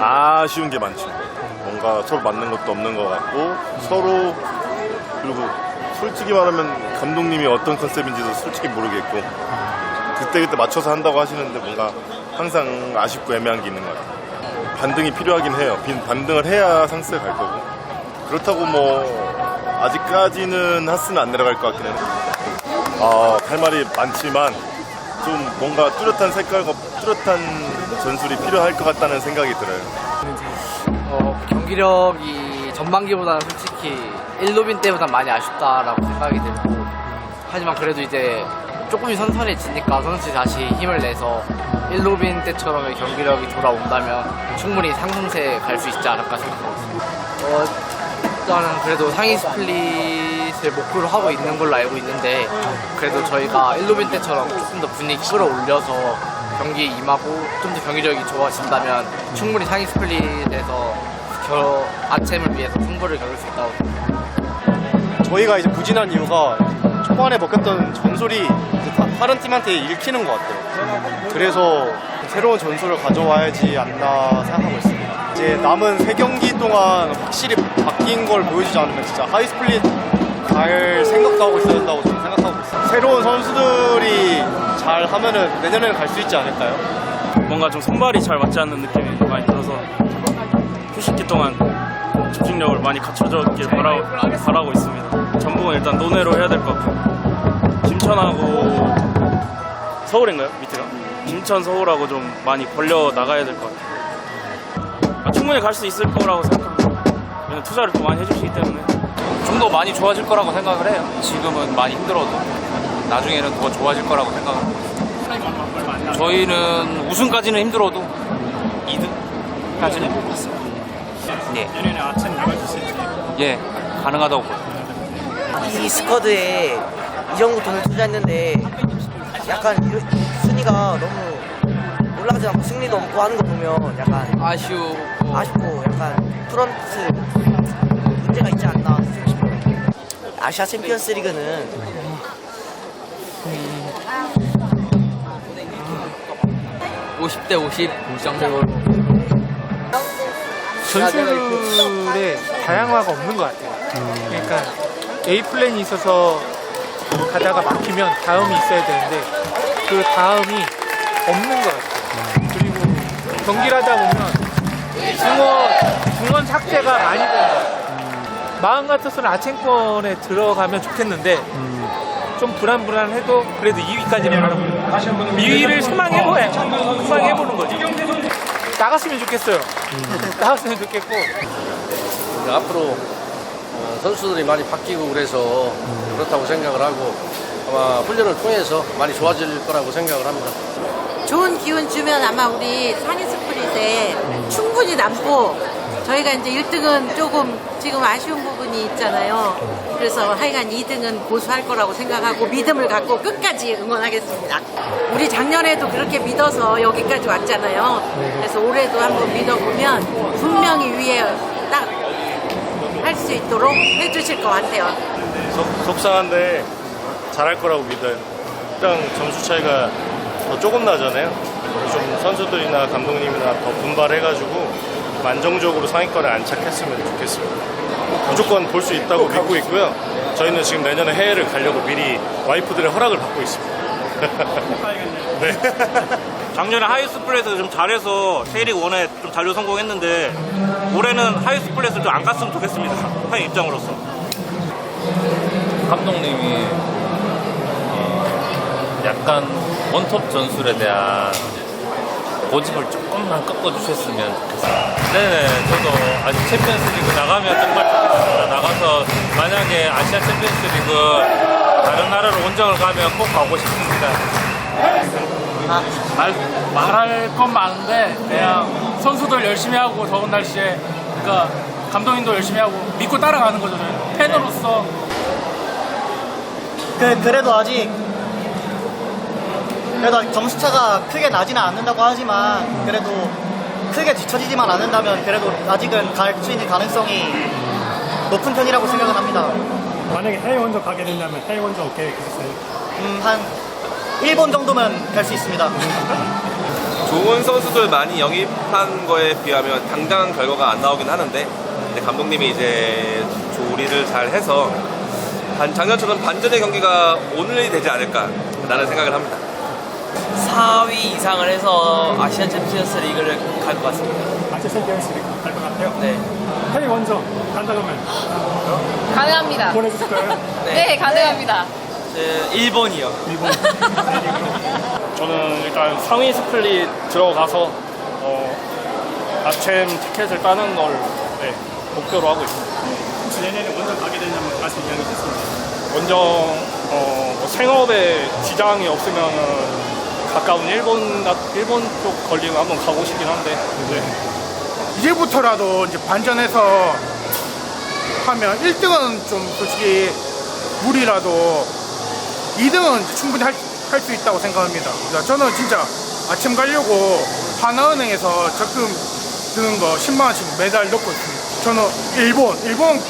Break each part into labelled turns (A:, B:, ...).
A: 아쉬운 게 많죠. 뭔가 서로 맞는 것도 없는 것 같고 서로 그리고 솔직히 말하면 감독님이 어떤 컨셉인지도 솔직히 모르겠고 그때 그때 맞춰서 한다고 하시는데 뭔가 항상 아쉽고 애매한 게 있는 것 같아요. 반등이 필요하긴 해요. 빈- 반등을 해야 상승에 갈 거고 그렇다고 뭐 아직까지는 하스는 안 내려갈 것 같긴 해요. 아, 할 말이 많지만 좀 뭔가 뚜렷한 색깔과 뚜렷한 전술이 필요할 것 같다는 생각이 들어요.
B: 어, 경기력이 전반기보다는 솔직히 1로빈 때보다 많이 아쉽다라고 생각이 들고 하지만 그래도 이제 조금이 선선해지니까 선수들이 다시 힘을 내서 1로빈 때처럼의 경기력이 돌아온다면 충분히 상승세에 갈수 있지 않을까 생각하고 있습니다. 어, 일단은 그래도 상위 스플릿 을 목표로 하고 있는 걸로 알고 있는데 그래도 저희가 1로빈 때처럼 조금 더 분위기 끌어올려서 경기에 임하고 좀 더 경기력이 좋아진다면 충분히 상위 스플릿에서 겨, 아챔을 위해서 승부를 겨룰 수 있다고 생각합니다.
C: 저희가 이제 부진한 이유가 초반에 먹혔던 전술이 다른 팀한테 읽히는 것 같아요. 그래서 새로운 전술을 가져와야지 않나 생각하고 있습니다. 이제 남은 세 경기 동안 확실히 바뀐 걸 보여주지 않으면 진짜 하이 스플릿 갈 생각도 하고 있어야 된다고 저는 생각하고 있어요. 새로운 선수들이 잘 하면은 내년에는 갈 수 있지 않을까요?
D: 뭔가 좀 손발이 잘 맞지 않는 느낌이 많이 들어서 휴식기 동안 집중력을 많이 갖춰줬길 바라, 바라고 있습니다. 전북은 일단 논외로 해야 될 것 같고 김천하고 서울인가요? 밑에가? 김천 서울하고 좀 많이 벌려 나가야 될 것 같아요. 아, 충분히 갈 수 있을 거라고 생각합니다. 투자를 또 많이 해주시기 때문에
E: 좀 더 많이 좋아질 거라고 생각을 해요. 지금은 많이 힘들어도 나중에는 더 좋아질 거라고 생각을 하고 있어요. 저희는 우승까지는 힘들어도 2등까지는 보고 있습니다. 예.
F: 내년에 아침 나갈 수 있을지
E: 예, 가능하다고 보여요.
G: 이 스쿼드에 이 정도 돈을 투자했는데 약간 이런 순위가 너무 올라가지 않고 승리도 없고 하는 거 보면 약간
B: 아쉬우고
G: 아쉽고 약간 프런트 문제가 있지 않나 싶어요. 아시아 챔피언스 리그는
B: 50대 50 정도
H: 전술의 다양화가 없는 것 같아요. 그러니까 A 플랜이 있어서 가다가 막히면 다음이 있어야 되는데 그 다음이 없는 것 같아요. 그리고 경기를 하다 보면 중원 중원 삭제가 많이 된다. 마음 같아서는 아챔권에 들어가면 좋겠는데 좀 불안불안해도 그래도 2위까지는 바라보는 2위를 소망해보야 소망해보는 거지. 나갔으면 좋겠어요. 나갔으면 좋겠고
I: 앞으로 어, 선수들이 많이 바뀌고 그래서 그렇다고 생각을 하고 아마 훈련을 통해서 많이 좋아질 거라고 생각을 합니다.
J: 좋은 기운 주면 아마 우리 산이 스프릿에 충분히 남고 저희가 이제 1등은 조금 지금 아쉬운 부분이 있잖아요. 그래서 하여간 2등은 고수할 거라고 생각하고 믿음을 갖고 끝까지 응원하겠습니다. 우리 작년에도 그렇게 믿어서 여기까지 왔잖아요. 그래서 올해도 한번 믿어보면 분명히 위에 딱 할 수 있도록 해주실 것 같아요.
A: 속, 속상한데 잘할 거라고 믿어요. 일단 점수 차이가 더 조금 나잖아요. 좀 선수들이나 감독님이나 더 분발해가지고 만정적으로 상위권에 안착했으면 좋겠습니다. 무조건 볼 수 있다고 믿고 있고요. 저희는 지금 내년에 해외를 가려고 미리 와이프들의 허락을 받고 있습니다. 네.
D: 작년에 하이스 플랫에서 좀 잘해서 K리그 1에 좀 잔류 성공했는데 올해는 하이스 플랫을 좀안 갔으면 좋겠습니다. fan 입장으로서.
K: 감독님이 어, 약간 원톱 전술에 대한 고집을 조금만 꺾어주셨으면 좋겠어요. 네네, 저도 아직 챔피언스 리그 나가면 정말 좋겠습니다. 나가서 만약에 아시아 챔피언스 리그 다른 나라로 원정을 가면 꼭 가고 싶습니다.
F: 말, 말할 건 많은데 그냥 선수들 열심히 하고 더운 날씨에 그러니까 감독님도 열심히 하고 믿고 따라가는 거죠 팬으로서
G: 그, 그래도 아직 그래도 점수차가 크게 나지는 않는다고 하지만 그래도 크게 뒤처지지만 않는다면 그래도 아직은 갈 수 있는 가능성이 높은 편이라고 생각은 합니다.
F: 만약에 해외 원정 가게 된다면 해외 원정 오케이 그랬어요
G: 음, 한
L: 일본 정도면 갈 수 있습니다.
M: 좋은 선수들 많이 영입한 거에 비하면 당장 결과가 안 나오긴 하는데 근데 감독님이 이제 조리를 잘 해서 반- 작년처럼 반전의 경기가 오늘이 되지 않을까라는 생각을 합니다.
N: 4위 이상을 해서 아시안 챔피언스 리그를 갈 것 같습니다.
F: 아시아 챔피언스 리그 갈것 같아요.
N: 네.
F: 해외 원정 간다면
O: 가능합니다.
F: 보내주실까요?
O: 네, 가능합니다.
N: 일본이요.
P: 저는 일단 상위 스플릿 들어가서 어, 아챔 티켓을 따는 걸 네, 목표로 하고 있습니다.
F: 혹시 내년에 원정 가게 된다면 가실 의향이 있습니다.
P: 원정 어, 뭐 생업에 지장이 없으면은 가까운 일본 같- 일본 쪽 걸리면 한번 가고 싶긴 한데 네.
Q: 이제부터라도 이제 반전해서 하면 1등은 좀 솔직히 무리라도 2등은 이제 충분히 할 수 있다고 생각합니다. 그러니까 저는 진짜 아침 가려고 하나은행에서 적금 드는 거 10만 원씩 매달 넣고 있습니다. 저는 일본, 일본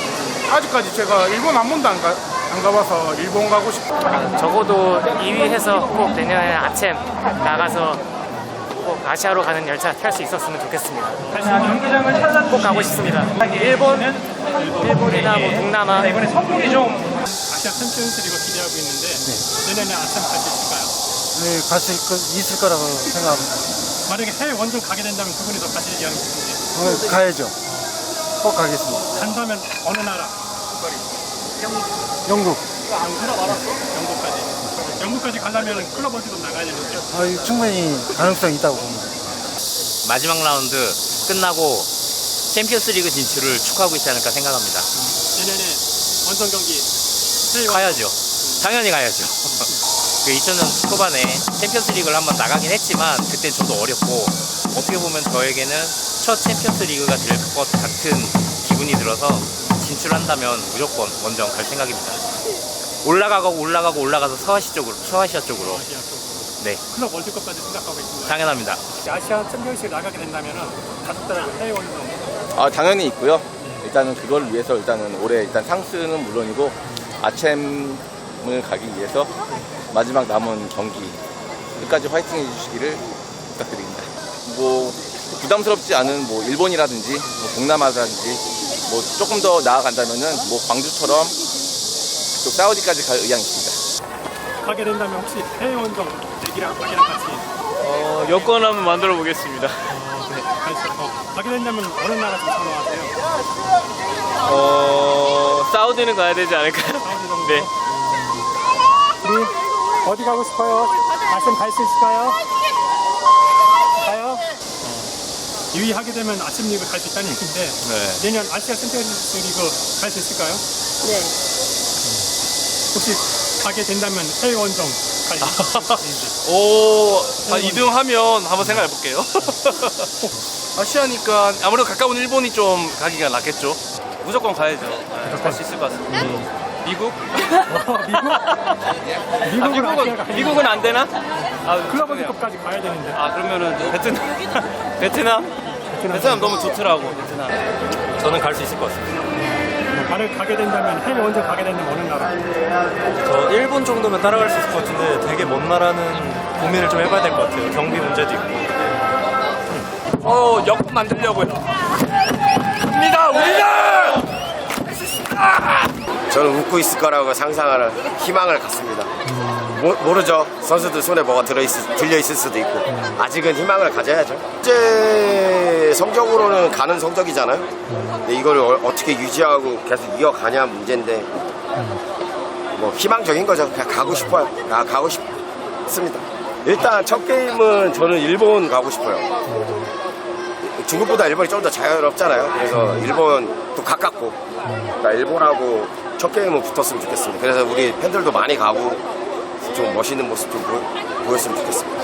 Q: 아직까지 제가 일본 한 번도 안, 가, 안 가봐서 일본 가고 싶어요.
R: 적어도 2위 해서 꼭 내년에 아침 나가서 꼭 아시아로 가는 열차 탈 수 있었으면 좋겠습니다. 꼭 가고 싶습니다. 일본, 일본이나 뭐 동남아.
F: 이번에 선물이 좀 아시아 챔피언스 리그 기대하고 있는데 내년에 아시안 갈수 있을까요?
L: 네, 갈 수 있을 거라고 생각합니다.
F: 만약에 해외 원정 가게 된다면 두 분이서 가실 의향이 있으신지
L: 가야죠. 꼭 가겠습니다.
F: 간다면 어느 나라?
L: 영국.
F: 영국까지. 영국까지 가려면 클럽 어디도 나가야 되는데
L: 아, 충분히 가능성이 있다고 봅니다.
E: 마지막 라운드 끝나고 챔피언스 리그 진출을 축하하고 있지 않을까 생각합니다.
F: 내년에 원정 경기
E: 가야죠. 당연히 가야죠. 그 2000년 초반에 챔피언스 리그를 한번 나가긴 했지만 그때 저도 어렸고 어떻게 보면 저에게는 첫 챔피언스 리그가 될 것 같은 기분이 들어서 진출한다면 무조건 원정 갈 생각입니다. 올라가고 올라가고 올라가서 서아시 쪽으로 서아시아 쪽으로 네
F: 클럽 월드컵까지 생각하고 있습니다.
E: 당연합니다.
F: 아시아 챔피언십 나가게 된다면 가족들하고 해외 원정
M: 아, 당연히 있고요. 일단은 그걸 위해서 일단은 올해 일단 상승은 물론이고 아챔을 가기 위해서 마지막 남은 경기 끝까지 화이팅 해주시기를 부탁드립니다. 뭐 부담스럽지 않은 뭐 일본이라든지 뭐 동남아라든지 뭐 조금 더 나아간다면은 뭐 광주처럼 또 사우디까지 갈 의향이 있습니다.
F: 가게 된다면 혹시 해외 원정 애기랑 아기랑 같이
P: 어, 여권 한번 만들어 보겠습니다.
F: 갈수 어, 가게 된다면 어느 나라 좀 선호하세요?
P: 어, 사우디는 가야 되지 않을까요? 네.
F: 우리 어디 가고 싶어요? 아시안 갈수 있을까요? 2위 하게 되면 아침 리그 갈 수 있다는 얘기인데 내년 아시아 챔피언스 리그 갈 수 있을까요?
S: 네.
F: 혹시 가게 된다면 해외 원정 갈수 있는지
P: 오, 아, 2등 하면 한번 생각해 볼게요. 아시아니까 아무래도 가까운 일본이 좀 가기가 낫겠죠. 무조건 가야죠. 갈 수 있을 것 같습니다. 미국?
F: 미국은
P: 미국은
F: 아시아가
P: 미국은 안 되나? 아,
F: 클럽 월드컵까지 가야 되는데
P: 아 그러면은 베트남 베트남 베트남 너무 좋더라고 베트남. 저는 갈 수 있을 것 같습니다.
F: 가를 가게 된다면 해외 원정 가게 된다면 어느 나라?
L: 저 일본 정도면 따라갈 수 있을 것 같은데 되게 먼 나라는 고민을 좀 해봐야 될 것 같아요. 경비 문제도 있고.
P: 어 여권 만들려고요. 갑니다 우리는.
T: 저는 웃고 있을 거라고 상상하는 희망을 갖습니다. 모, 모르죠. 선수들 손에 뭐가 들어있, 들려있을 수도 있고. 아직은 희망을 가져야죠. 현재 성적으로는 가는 성적이잖아요. 근데 이걸 어, 어떻게 유지하고 계속 이어가냐 문제인데, 뭐 희망적인 거죠. 그냥 가고 싶어요. 아, 가고 싶습니다. 일단 첫 게임은 저는 일본 가고 싶어요. 중국보다 일본이 좀 더 자유롭잖아요. 그래서 일본도 가깝고, 그러니까 일본하고 첫 게임은 붙었으면 좋겠습니다. 그래서 우리 팬들도 많이 가고 좀 멋있는 모습 좀 보, 보였으면 좋겠습니다.